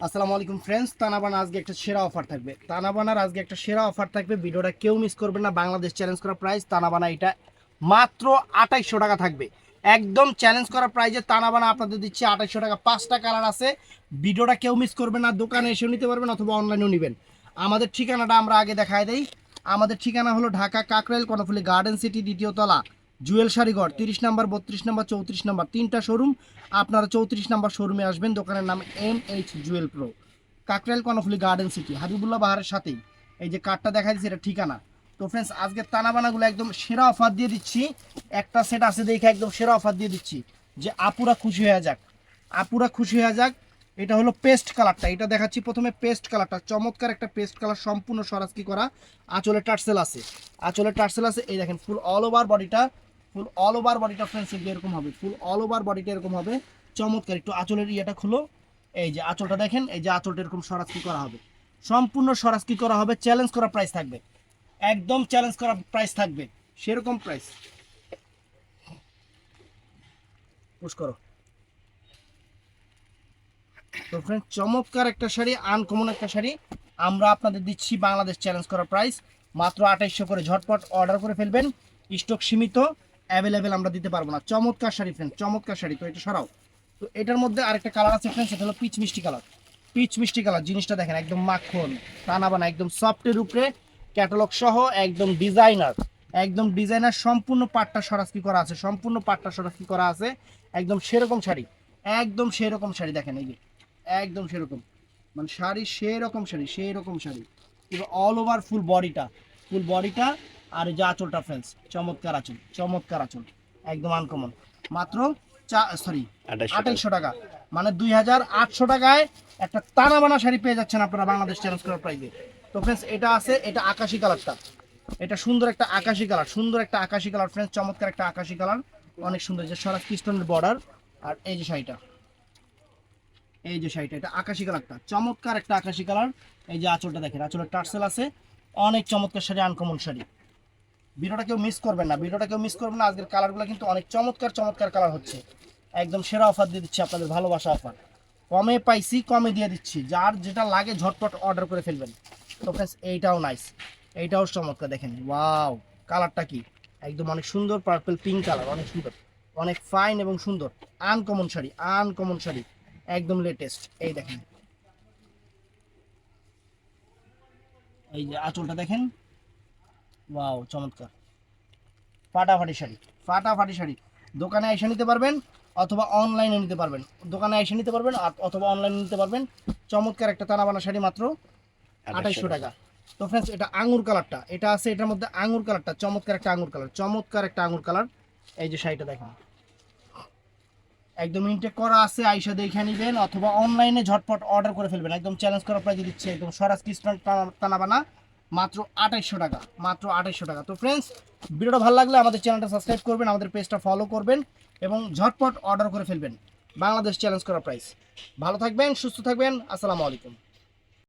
আসসালামু আলাইকুম ফ্রেন্ডস তানাবানা আজকে একটা সেরা অফার থাকবে। তানাবানার আজকে একটা সেরা অফার থাকবে, ভিডিওটা কেউ মিস করবেন না, বাংলাদেশ চ্যালেঞ্জ করা প্রাইস তানাবানা এটা মাত্র আঠাইশশো টাকা থাকবে। একদম চ্যালেঞ্জ করা প্রাইজে তানাবানা আপনাদের দিচ্ছে আঠাইশশো টাকা। পাঁচটা কালার আছে, ভিডিওটা কেউ মিস করবেন না, দোকানে এসেও নিতে পারবেন অথবা অনলাইনেও নেবেন। আমাদের ঠিকানাটা আমরা আগে দেখায় দেই। আমাদের ঠিকানা হলো ঢাকা কাকরাইল কর্ণফুলি গার্ডেন সিটি দ্বিতীয় তলা। জুয়েল শাড়িঘর তিরিশ নাম্বার, বত্রিশ নাম্বার, চৌত্রিশ নাম্বার, তিনটা শোরুম আপনারা চৌত্রিশ নাম্বার শোরুমে আসবেন, দোকানের নাম M H Jewel pro Kakrail Karnaphuli garden city Habibullah বাহারের সাথেই। এই যে কার্ডটা দেখা দিচ্ছে, এটা ঠিকানা। তো ফ্রেন্ডস আজকে তানাবানাগুলো একদম সেরা অফার দিয়ে দিচ্ছি। একটা সেট আছে দেখে একদম সেরা অফার দিয়ে দিচ্ছি। যে আপুরা খুশি হয়ে যাক। আপুরা খুশি হয়ে যাক, এটা হলো পেস্ট কালারটা এটা দেখাচ্ছি প্রথমে পেস্ট কালারটা চমৎকার একটা পেস্ট কালার সম্পূর্ণ সরাসকি করা। আঁচলে টার্সেল আছে। আঁচলে টার্সেল আছে, এই দেখেন ফুল অল ওভার বডিটা ফুল অল ওভার বডিটা ফ্রেন্ডস এরকম হবে। ফুল অল ওভার বডিটা এরকম হবে। চমৎকার, একটু আঁচলের ইয়েটা খুলো। এই যে আঁচলটা দেখেন, এই যে আঁচলটা এরকম সরাসকি করা হবে। সম্পূর্ণ সরাসকি করা হবে চ্যালেঞ্জ করা প্রাইস থাকবে। একদম চ্যালেঞ্জ করা প্রাইস থাকবে। সেরকম প্রাইস পুশ করো। তো ফ্রেন্ড চমৎকার একটা শাড়ি আনকমন একটা শাড়ি। আমরা আপনাদের দিচ্ছি বাংলাদেশ চ্যালেঞ্জ করা প্রাইস মাত্র আঠাইশশো করে ঝটপট অর্ডার করে ফেলবেন। স্টক সীমিত। অ্যাভেলেবেল আমরা দিতে পারব না। চমৎকার শাড়ি ফ্রেন্ড চমৎকার শাড়ি। তো এটা সরাও। তো এটার মধ্যে আরেকটা কালার আছে ফ্রেন্ড সেটা হলো পিচ মিষ্টি কালার পিচ মিষ্টি কালার জিনিসটা দেখেন, একদম মাখন টানা বানা একদম সফটের উপরে ক্যাটালগ সহ একদম ডিজাইনার একদম ডিজাইনার সম্পূর্ণ পাটটা সরাসকি করা আছে, সম্পূর্ণ পাটটা সরাসকি করা আছে। একদম সেরকম শাড়ি, একদম সেরকম শাড়ি দেখেন, এই যে। একদম সেরকম। মানে শাড়ি সেরকম শাড়ি সেই রকম শাড়ি অল ওভার ফুল বডিটা ফুল বডিটা আর এই যে আঁচলটা ফ্রেন্ডস চমৎকার আঁচল চমৎকার আঁচল একদম আনকমন মাত্র চা সরি আঠাইশশো টাকা। মানে দুই হাজার আটশো টাকায় একটা টানা বানা শাড়ি পেয়ে যাচ্ছেন আপনারা বাংলাদেশ চ্যালেঞ্জ করার প্রাইজে তো ফ্রেন্ডস এটা আছে এটা আকাশি কালারটা। এটা সুন্দর একটা আকাশি কালার সুন্দর একটা আকাশি কালার ফ্রেন্ডস চমৎকার একটা আকাশি কালার। অনেক সুন্দর যে সরাস কৃষ্ণের বর্ডার আর এই যে শাড়িটা এই যে শাড়িটা এটা আকাশি কালারটা। চমৎকার একটা আকাশি কালার। এই যে আঁচলটা দেখেন আঁচলের টার্সেল আছে। অনেক চমৎকার শাড়ি আনকমন শাড়ি। ভিডিওটা কেউ মিস করবেন না। ভিডিওটা কেউ মিস করবেন না। আজকের কালারগুলো কিন্তু অনেক চমৎকার চমৎকার কালার হচ্ছে। একদম সেরা অফার দিয়ে দিচ্ছি আপনাদের, ভালোবাসা অফার কমে পাইছি, কমে দিয়ে দিচ্ছি। যার যেটা লাগে ঝটপট অর্ডার করে ফেলবেন। তো ফ্রেন্ডস এইটাও নাইস এইটাও চমৎকার, দেখেন। ওয়াও কালারটা কি? একদম অনেক সুন্দর পার্পল পিঙ্ক কালার অনেক সুন্দর। অনেক ফাইন এবং সুন্দর। Uncommon sari uncommon sari. একদম লেটেস্ট এই দেখেন। এই যে আঁচলটা দেখেন। ওয়াও চমৎকার। ফাটাফাটি শাড়ি ফাটাফাটি শাড়ি। দোকানে এসে নিতে পারবেন অথবা অনলাইনে নিতে পারবেন। দোকানে এসে নিতে পারবেন আর অথবা অনলাইনে নিতে পারবেন। চমৎকার একটা টানাবানা শাড়ি মাত্র আঠাইশশো টাকা। তো ফ্রেন্ডস এটা আঙুর কালারটা। এটা আছে এটার মধ্যে আঙুর কালারটা। চমৎকার একটা আঙুর কালার চমৎকার একটা আঙুর কালার। এই যে শাড়িটা দেখেন। একদম ইনটেক করা আছে আইসা দেখে নেবেন অথবা অনলাইনে ঝটপট অর্ডার করে ফেলবেন। একদম চ্যালেঞ্জ করা প্রাইজে দিচ্ছে একদম সরাস কৃষ্ণ টানাবানা মাত্র আঠাইশশো টাকা, মাত্র আঠাইশশো টাকা। তো ফ্রেন্ডস ভিডিওটা ভালো লাগলে আমাদের চ্যানেলটা সাবস্ক্রাইব করবেন, আমাদের পেজটা ফলো করবেন এবং ঝটপট অর্ডার করে ফেলবেন। বাংলাদেশ চ্যালেঞ্জ করা প্রাইস ভালো থাকবেন, সুস্থ থাকবেন, আসসালামু আলাইকুম।